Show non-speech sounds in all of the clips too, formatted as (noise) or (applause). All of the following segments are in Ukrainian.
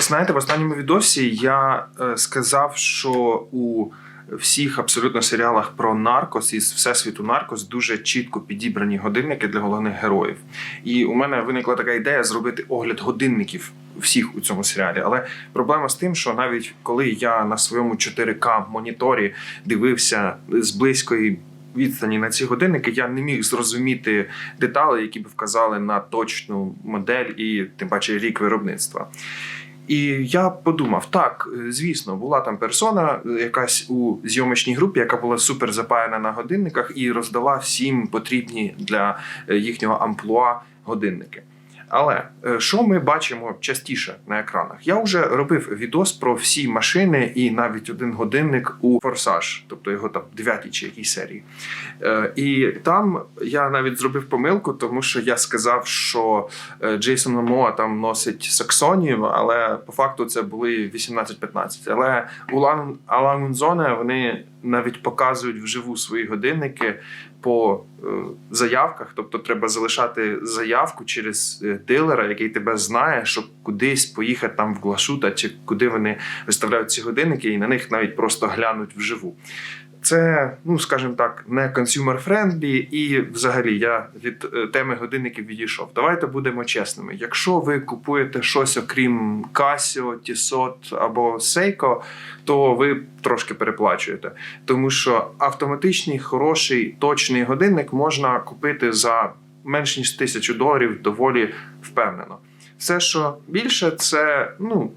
Знаєте, в останньому відосі я е, сказав, що у всіх абсолютно серіалах про наркос із всесвіту наркос дуже чітко підібрані годинники для головних героїв. І у мене виникла така ідея зробити огляд годинників всіх у цьому серіалі. Але проблема з тим, що навіть коли я на своєму 4К моніторі дивився з близької. Відстані на ці годинники я не міг зрозуміти деталі, які б вказали на точну модель і тим паче рік виробництва. І я подумав: так, е, звісно, була там персона, е, якась у зйомочній групі, яка була супер запаяна на годинниках і роздала всім потрібні для е, їхнього амплуа годинники. Але е, що ми бачимо частіше на екранах? Я вже робив відос про всі машини і навіть один годинник у Форсаж, тобто його там 9 чи якій серії. Е, І там я навіть зробив помилку, тому що я сказав, що е, Джейсон Момоа там носить саксонію, але по факту це були 18-15. Але у Лан- Аламунзоне вони навіть показують вживу свої годинники по е, заявках. Тобто треба залишати заявку через е, дилера, який тебе знає, щоб кудись поїхати там в Глашута, чи куди вони виставляють ці годинники, і на них навіть просто глянуть вживу. Це, ну скажімо так, не consumer friendly і взагалі я від е, теми годинників відійшов. Давайте будемо чесними. Якщо ви купуєте щось окрім Casio, Tissot або Seiko, то ви трошки переплачуєте. Тому що автоматичний, хороший, точний годинник можна купити за менш ніж тисячу доларів доволі впевнено. Все, що більше, це ну.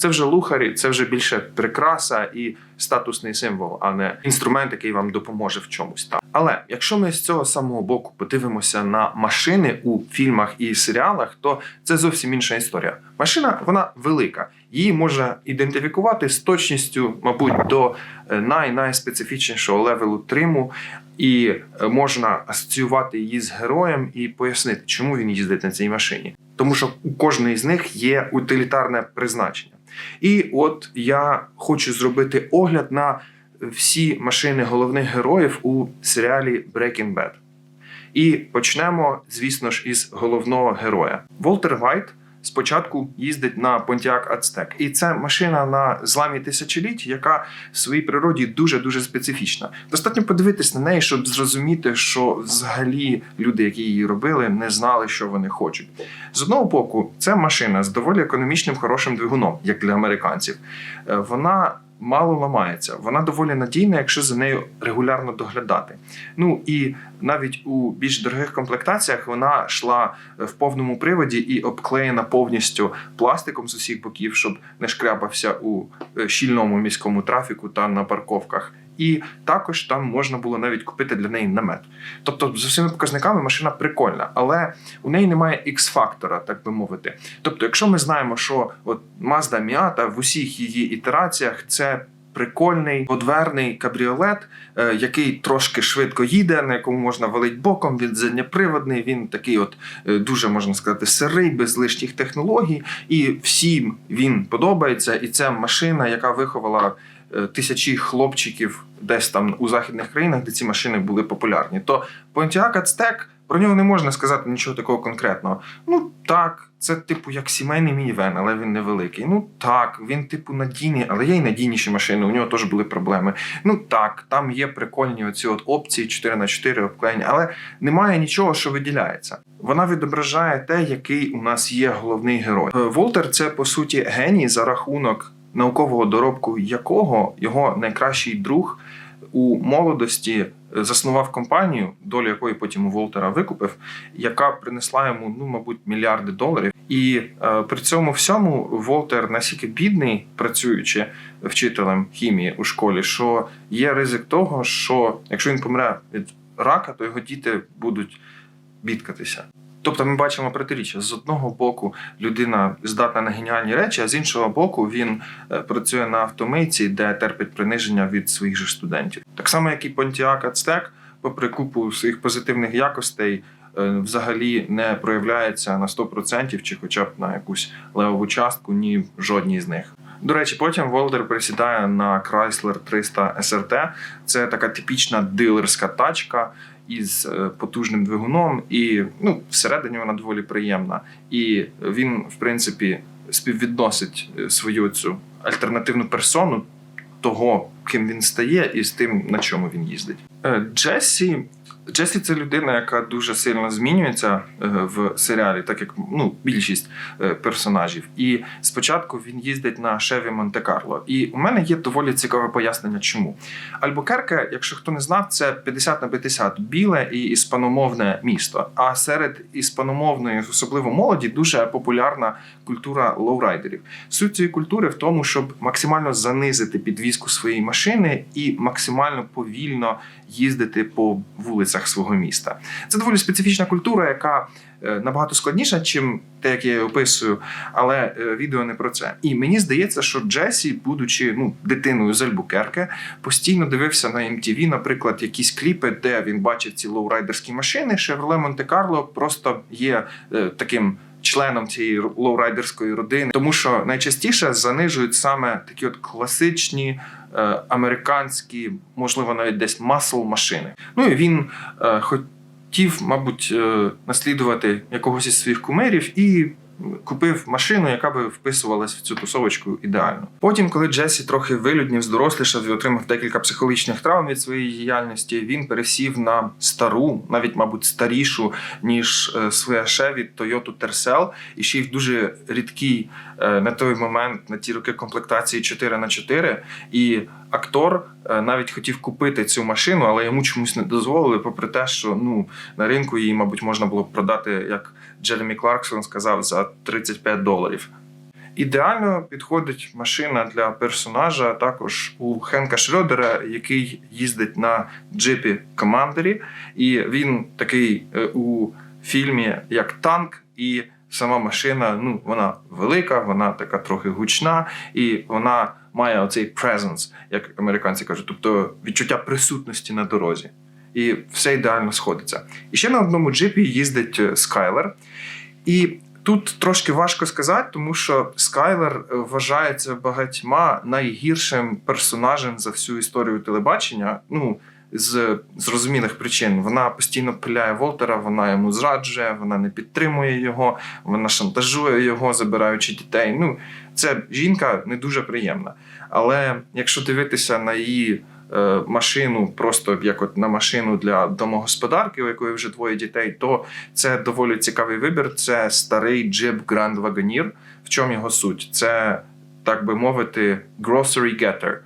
Це вже лухарі, це вже більше прикраса і статусний символ, а не інструмент, який вам допоможе в чомусь там. Але якщо ми з цього самого боку подивимося на машини у фільмах і серіалах, то це зовсім інша історія. Машина вона велика, її можна ідентифікувати з точністю, мабуть, до е, най-найспецифічнішого левелу триму, і е, можна асоціювати її з героєм і пояснити, чому він їздить на цій машині. Тому що у кожної з них є утилітарне призначення. І от я хочу зробити огляд на всі машини головних героїв у серіалі Breaking Bad. І почнемо, звісно ж, із головного героя. Волтер Вайт спочатку їздить на Pontiac Aztec. І це машина на зламі тисячоліть, яка в своїй природі дуже дуже специфічна. Достатньо подивитись на неї, щоб зрозуміти, що взагалі люди, які її робили, не знали, що вони хочуть. З одного боку, це машина з доволі економічним хорошим двигуном, як для американців. Е, Вона мало ламається, вона доволі надійна, якщо за нею регулярно доглядати. Ну і навіть у більш дорогих комплектаціях вона йшла в повному приводі і обклеєна повністю пластиком з усіх боків, щоб не шкрябався у е, щільному міському трафіку та на парковках. І також там можна було навіть купити для неї намет. Тобто, з усіма показниками машина прикольна, але у неї немає X-фактора, так би мовити. Тобто, якщо ми знаємо, що от Mazda Miata в усіх її ітераціях це прикольний подверний кабріолет, е, який трошки швидко їде, на якому можна валить боком. Він заднєприводний, він такий, от е, дуже можна сказати, сирий, без лишніх технологій, і всім він подобається. І це машина, яка виховала е, тисячі хлопчиків десь там у західних країнах, де ці машини були популярні. То Pontiac Aztek, про нього не можна сказати нічого такого конкретного. Ну так, це типу як сімейний мінівен, але він невеликий. Ну так, він типу надійний, але є й надійніші машини. У нього теж були проблеми. Ну так, там є прикольні оці от опції 4 на 4 обклеєння, але немає нічого, що виділяється. Вона відображає те, який у нас є головний герой. Е, Волтер це по суті геній за рахунок наукового доробку якого його найкращий друг у молодості е, заснував компанію, долю якої потім у Волтера викупив, яка принесла йому, ну мабуть, мільярди доларів. І е, при цьому всьому Волтер настільки бідний, працюючи вчителем хімії у школі, що є ризик того, що якщо він помре від рака, то його діти будуть бідкатися. Тобто ми бачимо протиріччя. З одного боку людина здатна на геніальні речі, а з іншого боку, він е, працює на автомийці, де терпить приниження від своїх же студентів. Так само, як і Pontiac Aztek, попри купу своїх позитивних якостей, е, взагалі не проявляється на 100% чи хоча б на якусь левову частку, ні в жодній з них. До речі, потім Волдер присідає на Chrysler 300 SRT. Це така типічна дилерська тачка із е, потужним двигуном, і ну, всередині вона доволі приємна. І він, в принципі, співвідносить е, свою цю альтернативну персону того, ким він стає, і з тим, на чому він їздить. Е, Джесі. Джесі це людина, яка дуже сильно змінюється е, в серіалі, так як ну, більшість е, персонажів. І спочатку він їздить на Шеві Монте-Карло. І у мене є доволі цікаве пояснення, чому. Альбукерке, якщо хто не знав, це 50 на 50 біле і іспаномовне місто. А серед іспаномовної, особливо молоді, дуже популярна культура лоурайдерів. Суть цієї культури в тому, щоб максимально занизити підвізку своєї машини і максимально повільно їздити по вулицях свого міста. Це доволі специфічна культура, яка е, набагато складніша, ніж те, як я її описую, але е, відео не про це. І мені здається, що Джесі, будучи ну, дитиною з Альбукерке, постійно дивився на MTV, наприклад, якісь кліпи, де він бачив ці лоурайдерські машини. Chevrolet Монте-Карло просто є е, таким. Членом цієї лоурайдерської родини, тому що найчастіше занижують саме такі от класичні американські, можливо, навіть десь масл машини. Ну і він е, хотів, мабуть, е, наслідувати якогось із своїх кумирів і купив машину, яка би вписувалась в цю тусовочку ідеально. Потім, коли Джесі трохи вилюднів, здорослішав і отримав декілька психологічних травм від своєї діяльності, він пересів на стару, навіть, мабуть, старішу, ніж е, своя Chevy Toyota Tercel, і ще й в дуже рідкій е, на той момент, на ті роки комплектації 4 на 4 І актор е, навіть хотів купити цю машину, але йому чомусь не дозволили, попри те, що ну на ринку її, мабуть, можна було продати, як Джеремі Кларксон сказав, за 35 доларів. Ідеально підходить машина для персонажа також у Хенка Шрёдера, який їздить на джипі Командері, і він такий е, у фільмі як танк, і сама машина ну вона велика, вона така трохи гучна, і вона має оцей presence, як американці кажуть, тобто відчуття присутності на дорозі. І все ідеально сходиться. І ще на одному джипі їздить Скайлер. І тут трошки важко сказати, тому що Скайлер вважається багатьма найгіршим персонажем за всю історію телебачення. Ну, з зрозумілих причин вона постійно пиляє Волтера, вона йому зраджує, вона не підтримує його, вона шантажує його, забираючи дітей. Ну, це жінка не дуже приємна. Але якщо дивитися на її е, машину, просто як от на машину для домогосподарки, у якої вже двоє дітей, то це доволі цікавий вибір. Це старий Jeep Grand Wagoneer. В чому його суть? Це так би мовити, grocery getter.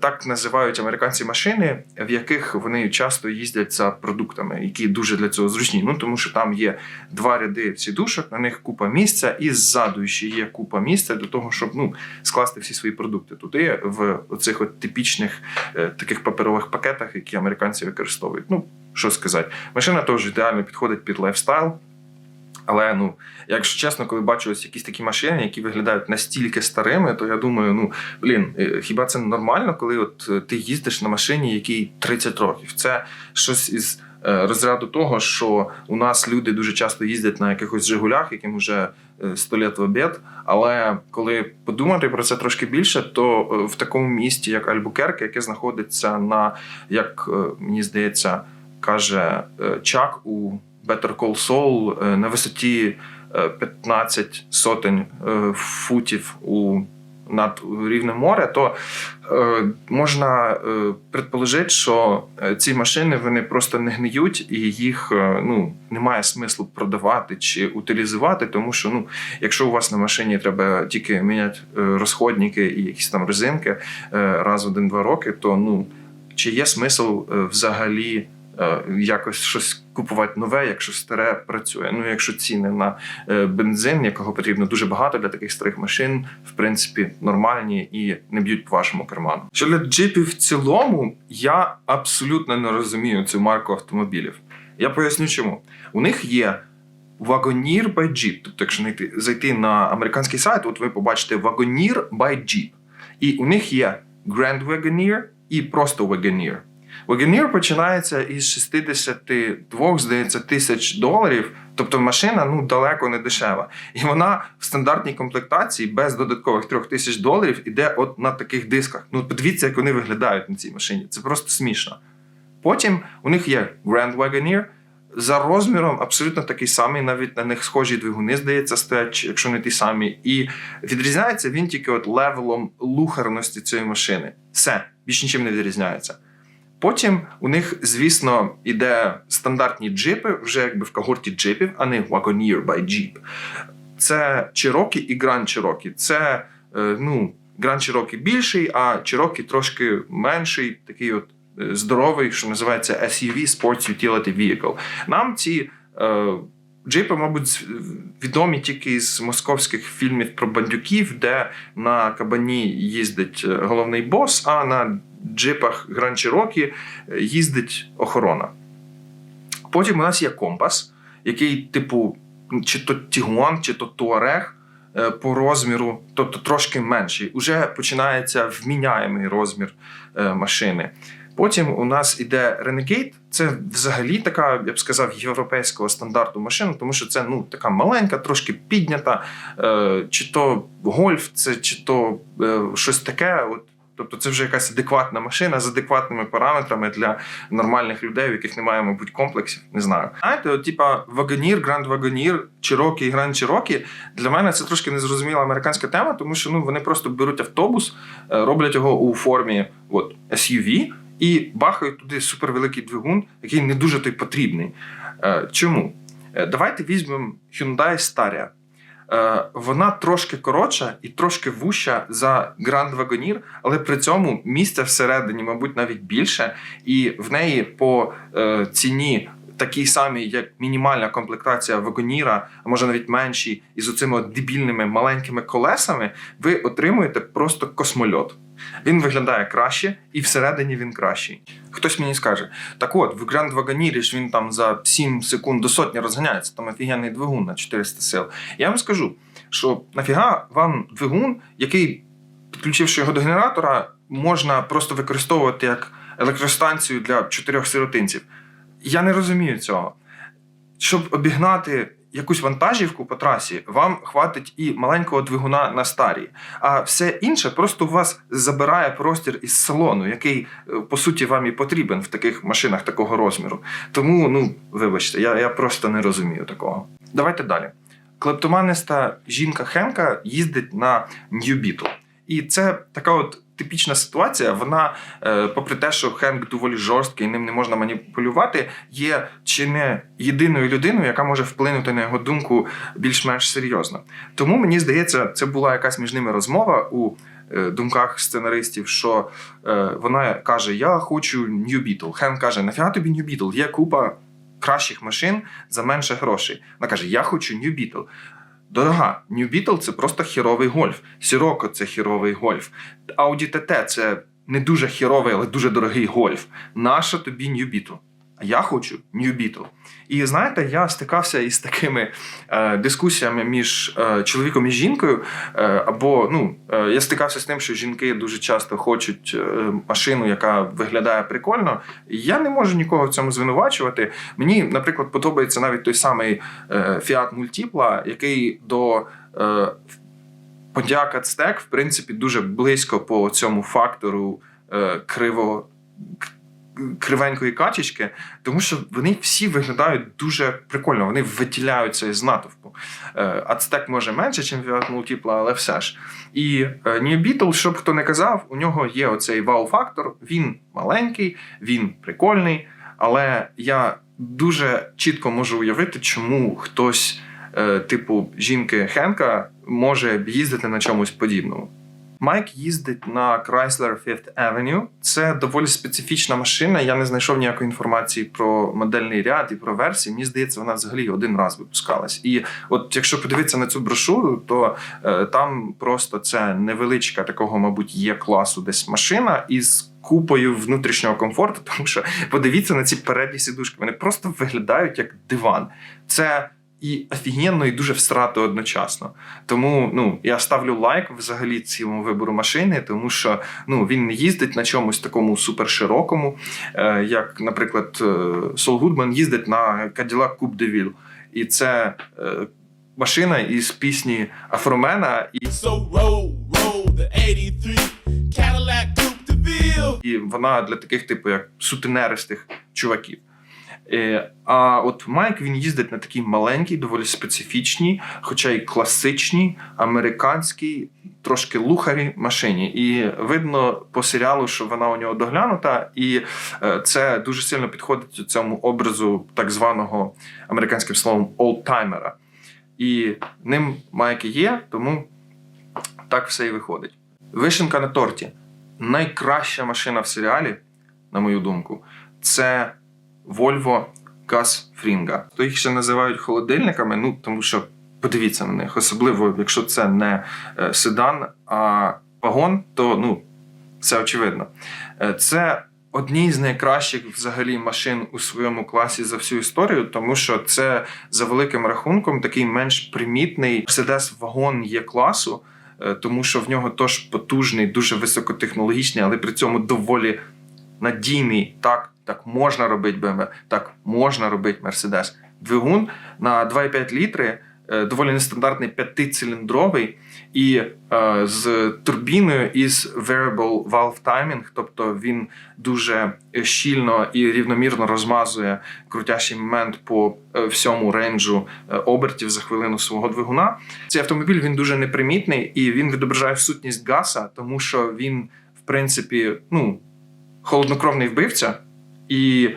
Так називають американці машини, в яких вони часто їздять за продуктами, які дуже для цього зручні. Ну тому що там є два ряди сідушок, на них купа місця, і ззаду ще є купа місця для того, щоб ну скласти всі свої продукти туди, в оцих от типічних е, таких паперових пакетах, які американці використовують. Ну що сказати, машина теж ідеально підходить під лайфстайл. Але ну, якщо чесно, коли бачу ось якісь такі машини, які виглядають настільки старими, то я думаю, ну блін, е, хіба це нормально, коли от е, ти їздиш на машині, якій 30 років? Це щось із е, розряду того, що у нас люди дуже часто їздять на якихось Жигулях, яким вже 100 лет в обід. Але коли подумати про це трошки більше, то в такому місті, як Альбукерке, яке знаходиться на як мені здається, каже Чак у. Better Call Saul е, на висоті 15 сотень е, футів у над рівнем моря, то е, можна е, предположити, що ці машини вони просто не гниють, і їх е, ну немає смислу продавати чи утилізувати, тому що ну, якщо у вас на машині треба тільки міняти розходники і якісь там резинки е, раз в один-два роки, то ну чи є смисл взагалі? Е, якось щось купувати нове, якщо старе працює. Ну, якщо ціни на е, бензин, якого потрібно дуже багато для таких старих машин, в принципі, нормальні і не б'ють по вашому карману. Щодо джипів в цілому, я абсолютно не розумію цю марку автомобілів. Я поясню, чому у них є. Wagoneer by Jeep. Тобто, якщо зайти на американський сайт, от ви побачите Wagoneer by Jeep. І у них є Grand Wagoneer і просто Wagoneer. Wagoneer починається із 62, здається, тисяч доларів. Тобто машина ну далеко не дешева. І вона в стандартній комплектації без додаткових трьох тисяч доларів іде от на таких дисках. Ну, подивіться, як вони виглядають на цій машині. Це просто смішно. Потім у них є Grand Wagoneer За розміром абсолютно такий самий, навіть на них схожі двигуни, здається, стоять, якщо не ті самі. І відрізняється він тільки от левелом лухарності цієї машини. Все, більш нічим не відрізняється. Потім у них, звісно, іде стандартні джипи, вже якби в когорті джипів, а не Wagoneer by Jeep. Це Cherokee і Grand Cherokee. Це е, ну, Grand Cherokee більший, а Cherokee трошки менший, такий от е, здоровий, що називається SUV Sports Utility Vehicle. Нам ці е, джипи, мабуть, відомі тільки з московських фільмів про бандюків, де на кабані їздить е, головний бос, а на джипах Cherokee е, їздить охорона. Потім у нас є компас, який, типу, чи то Тігуан, чи то Туарег е, по розміру, тобто трошки менший. Уже починається вміняємий розмір машини. Потім у нас іде Renegade. Це взагалі така, я б сказав, європейського стандарту машина, тому що це ну така маленька, трошки піднята, е, чи то гольф, це чи то е, щось таке. От, тобто, це вже якась адекватна машина з адекватними параметрами для нормальних людей, у яких немає, мабуть, комплексів. Не знаю. Знаєте, от, типа Вагонір, Гранд Вагонір, Чирокі Гранд Чирокі. Для мене це трошки незрозуміла американська тема, тому що ну вони просто беруть автобус, е, роблять його у формі от, SUV і бахають туди супервеликий двигун, який не дуже той потрібний. Е, Чому? Е, Давайте візьмемо Hyundai Staria. Е, Вона трошки коротша і трошки вуща за Grand Wagoneer, але при цьому місця всередині, мабуть, навіть більше, і в неї по ціні. Такий самий, як мінімальна комплектація вагоніра, а може навіть менші, із оцими дебільними маленькими колесами, ви отримуєте просто космольот. Він виглядає краще, і всередині він кращий. Хтось мені скаже: так от, в Grand Wagoneer ж він там за 7 секунд до сотні розганяється, там офігенний двигун на 400 сил. Я вам скажу, що нафіга вам двигун, який, підключивши його до генератора, можна просто використовувати як електростанцію для чотирьох сиротинців. Я не розумію цього. Щоб обігнати якусь вантажівку по трасі, вам хватить і маленького двигуна на старій. А все інше просто у вас забирає простір із салону, який е, по суті вам і потрібен в таких машинах такого розміру. Тому, ну вибачте, я, я просто не розумію такого. Давайте далі. Клептоманиста жінка Хенка їздить на New Beetle. І це така от типічна ситуація. Вона, е, попри те, що Хенк доволі жорсткий, ним не можна маніпулювати, є чи не єдиною людиною, яка може вплинути на його думку більш-менш серйозно. Тому мені здається, це була якась між ними розмова у е, думках сценаристів, що е, вона каже: Я хочу New Beetle. Хенк каже: Нафіга тобі New Beetle? Є купа кращих машин за менше грошей. Вона каже: Я хочу New Beetle. Дорога, New Beetle – це просто хіровий гольф. Сіроко це хіровий гольф. Audi TT – це не дуже хіровий, але дуже дорогий гольф. Наша тобі New Beetle? Я хочу New Beetle. І знаєте, я стикався із такими е, дискусіями між е, чоловіком і жінкою. Е, або ну, е, я стикався з тим, що жінки дуже часто хочуть е, машину, яка виглядає прикольно. Я не можу нікого в цьому звинувачувати. Мені, наприклад, подобається навіть той самий е, Fiat Multipla, який до е, Pontiac Aztek, в принципі, дуже близько по цьому фактору е, криво. Кривенької качечки, тому що вони всі виглядають дуже прикольно, вони виділяються із натовпу. Е, Ацтек може менше, ніж Fiat Multipla, але все ж. І е, New Beetle, щоб хто не казав, у нього є оцей вау-фактор. Він маленький, він прикольний, але я дуже чітко можу уявити, чому хтось, е, типу жінки Хенка, може їздити на чомусь подібному. Майк їздить на Chrysler Fifth Avenue. Це доволі специфічна машина. Я не знайшов ніякої інформації про модельний ряд і про версії. Мені здається, вона взагалі один раз випускалась. І от якщо подивитися на цю брошуру, то е, там просто це невеличка такого, мабуть, є класу десь машина із. Купою внутрішнього комфорту, (laughs) тому що подивіться на ці передні сідушки. Вони просто виглядають як диван. Це і офігенно, і дуже всрато одночасно. Тому ну я ставлю лайк взагалі цьому вибору машини, тому що ну він не їздить на чомусь такому суперширокому, е, як, наприклад, е, Сол Гудман їздить на Cadillac Coupe de Ville. І це е, машина із пісні Афромена, і, So roll, roll the 83 Cadillac Coupe de Ville. і вона для таких, типу, як сутенеристих чуваків. Е, А от Майк він їздить на такій маленькій, доволі специфічній, хоча й класичній, американській, трошки лухарі машині. І видно по серіалу, що вона у нього доглянута, і е, це дуже сильно підходить цьому образу так званого американським словом олдтаймера. І ним Майк і є, тому так все і виходить. Вишенка на торті. Найкраща машина в серіалі, на мою думку, це Volvo Gas Fringa. То їх ще називають холодильниками, ну тому що подивіться на них, особливо якщо це не е, седан, а вагон, то ну це очевидно. Е, Це одні з найкращих взагалі машин у своєму класі за всю історію, тому що це за великим рахунком такий менш примітний Mercedes вагон є класу, е, тому що в нього тож потужний, дуже високотехнологічний, але при цьому доволі надійний. Так, так можна робити BMW, так можна робити Mercedes. Двигун на 2,5 літри, е, доволі нестандартний п'ятициліндровий і е, з турбіною із variable valve timing, тобто він дуже щільно і рівномірно розмазує крутящий момент по е, всьому рейнджу е, обертів за хвилину свого двигуна. Цей автомобіль він дуже непримітний і він відображає сутність гаса, тому що він, в принципі, ну, холоднокровний вбивця, і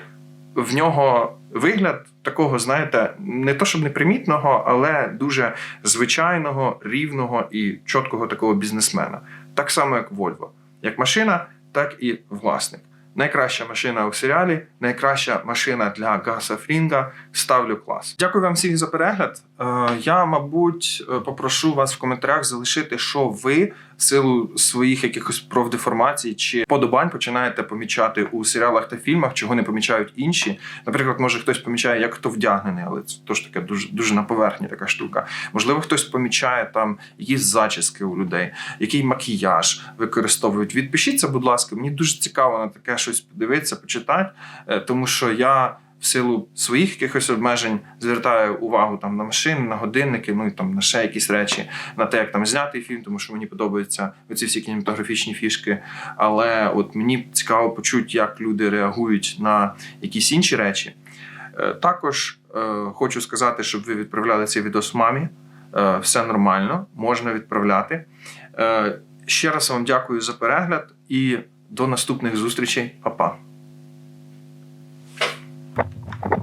в нього вигляд такого, знаєте, не то щоб непримітного, але дуже звичайного, рівного і чіткого такого бізнесмена. Так само, як Volvo. Як машина, так і власник. Найкраща машина у серіалі, найкраща машина для Гаса Фрінга. Ставлю клас. Дякую вам всім за перегляд. Е, Я, мабуть, е, попрошу вас в коментарях залишити, що ви силу своїх якихось профдеформацій чи подобань починаєте помічати у серіалах та фільмах, чого не помічають інші. Наприклад, може хтось помічає, як хто вдягнений, але це теж таке дуже дуже на поверхні така штука. Можливо, хтось помічає там якісь зачіски у людей, який макіяж використовують. Відпишіться, будь ласка, мені дуже цікаво на таке щось подивитися, почитати, е, тому що я. В силу своїх якихось обмежень звертаю увагу там на машини, на годинники, ну і там на ще якісь речі, на те, як там знятий фільм, тому що мені подобаються оці всі кінематографічні фішки. Але от мені цікаво почути, як люди реагують на якісь інші речі. Е, Також е, хочу сказати, щоб ви відправляли цей відос мамі. Е, Все нормально, можна відправляти. Е, Ще раз вам дякую за перегляд і до наступних зустрічей. Па-па!